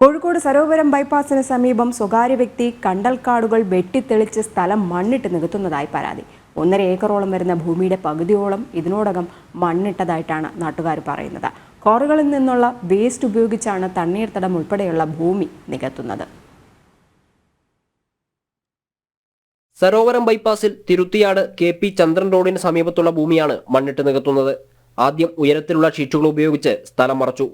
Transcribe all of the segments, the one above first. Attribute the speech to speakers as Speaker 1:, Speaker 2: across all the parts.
Speaker 1: കോഴിക്കോട് സരോവരം ബൈപ്പാസിന് സമീപം സ്വകാര്യ വ്യക്തി കണ്ടൽക്കാടുകൾ വെട്ടിത്തെളിച്ച് സ്ഥലം മണ്ണിട്ട് നികത്തുന്നതായി പരാതി. ഒന്നര ഏക്കറോളം വരുന്ന ഭൂമിയുടെ പകുതിയോളം ഇതിനോടകം മണ്ണിട്ടതായിട്ടാണ് നാട്ടുകാർ പറയുന്നത്. കോറുകളിൽ നിന്നുള്ള വേസ്റ്റ് ഉപയോഗിച്ചാണ് തണ്ണീർത്തടം ഉൾപ്പെടെയുള്ള ഭൂമി നികത്തുന്നത്.
Speaker 2: സരോവരം ബൈപ്പാസിൽ തിരുത്തിയാട് കെ പി ചന്ദ്രൻ റോഡിന് സമീപത്തുള്ള ഭൂമിയാണ് മണ്ണിട്ട് നികത്തുന്നത്. ആദ്യം ഉയരത്തിലുള്ള ഷീറ്റുകൾ ഉപയോഗിച്ച് സ്ഥലം മറച്ചു.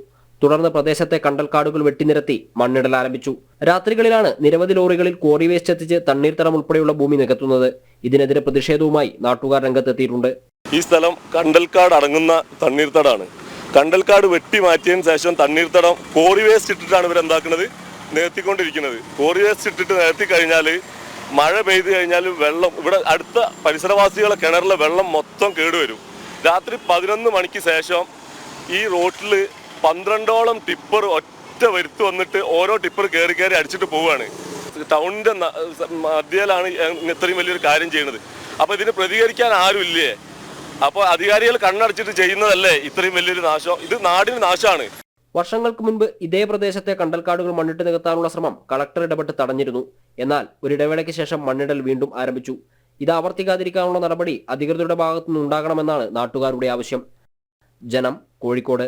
Speaker 2: തുടർന്ന് പ്രദേശത്തെ കണ്ടൽക്കാടുകൾ വെട്ടിനിരത്തി മണ്ണിടൽ ആരംഭിച്ചു. രാത്രികളിലാണ് നിരവധി ലോറികളിൽ ക്വാറി വേസ്റ്റ് എത്തിച്ച് തണ്ണീർത്തടം ഉൾപ്പെടെയുള്ള ഭൂമി നികത്തുന്നത്. ഇതിനെതിരെ പ്രതിഷേധവുമായി നാട്ടുകാർ രംഗത്തെത്തിയിട്ടുണ്ട്.
Speaker 3: ഈ സ്ഥലം കണ്ടൽക്കാട് അടങ്ങുന്ന തണ്ണീർത്തടാണ്. കണ്ടൽക്കാട് വെട്ടി മാറ്റിയതിനു ശേഷം തണ്ണീർത്തടം കോറി വേസ്റ്റ് ഇട്ടിട്ടാണ് ഇവർ എന്താക്കുന്നത്? നികത്തിക്കൊണ്ടിരിക്കുന്നത്. കോറി വേസ്റ്റ് ഇട്ടിട്ട് നികത്തി കഴിഞ്ഞാൽ മഴ പെയ്ത് കഴിഞ്ഞാൽ വെള്ളം ഇവിടെ അടുത്ത പരിസരവാസികളെ കിണറിലെ വെള്ളം മൊത്തം കേടുവരും. രാത്രി പതിനൊന്ന് മണിക്ക് ശേഷം ഈ റോട്ടിൽ പന്ത്രണ്ടോളം ടിപ്പർ ഒറ്റ വരുത്ത് വന്നിട്ട് ഓരോ ടിപ്പർ കയറി കയറി അടിച്ചിട്ട് പോവുകയാണ്. ടൗണിന്റെ മധ്യയിലാണ് ഇത്രയും വലിയൊരു കാര്യം ചെയ്യുന്നത് അപ്പൊ ഇതിന് പ്രതികരിക്കാൻ ആരുമില്ലേ അപ്പോൾ അധികാരികൾ കണ്ണടച്ചിട്ട് ചെയ്യുന്നതല്ലേ ഇത്രയും വലിയൊരു നാശം? ഇത് നാടിന് നാശമാണ്
Speaker 2: വർഷങ്ങൾക്ക് മുൻപ് ഇതേ പ്രദേശത്തെ കണ്ടൽക്കാടുകൾ മണ്ണിട്ട് നികത്താനുള്ള ശ്രമം കളക്ടർ ഇടപെട്ട് തടഞ്ഞിരുന്നു. എന്നാൽ ഒരിടവേളയ്ക്ക് ശേഷം മണ്ണിടൽ വീണ്ടും ആരംഭിച്ചു. ഇത് ആവർത്തിക്കാതിരിക്കാനുള്ള നടപടി അധികൃതരുടെ ഭാഗത്തുനിന്ന് ഉണ്ടാകണമെന്നാണ് നാട്ടുകാരുടെ ആവശ്യം. ജനം കോഴിക്കോട്.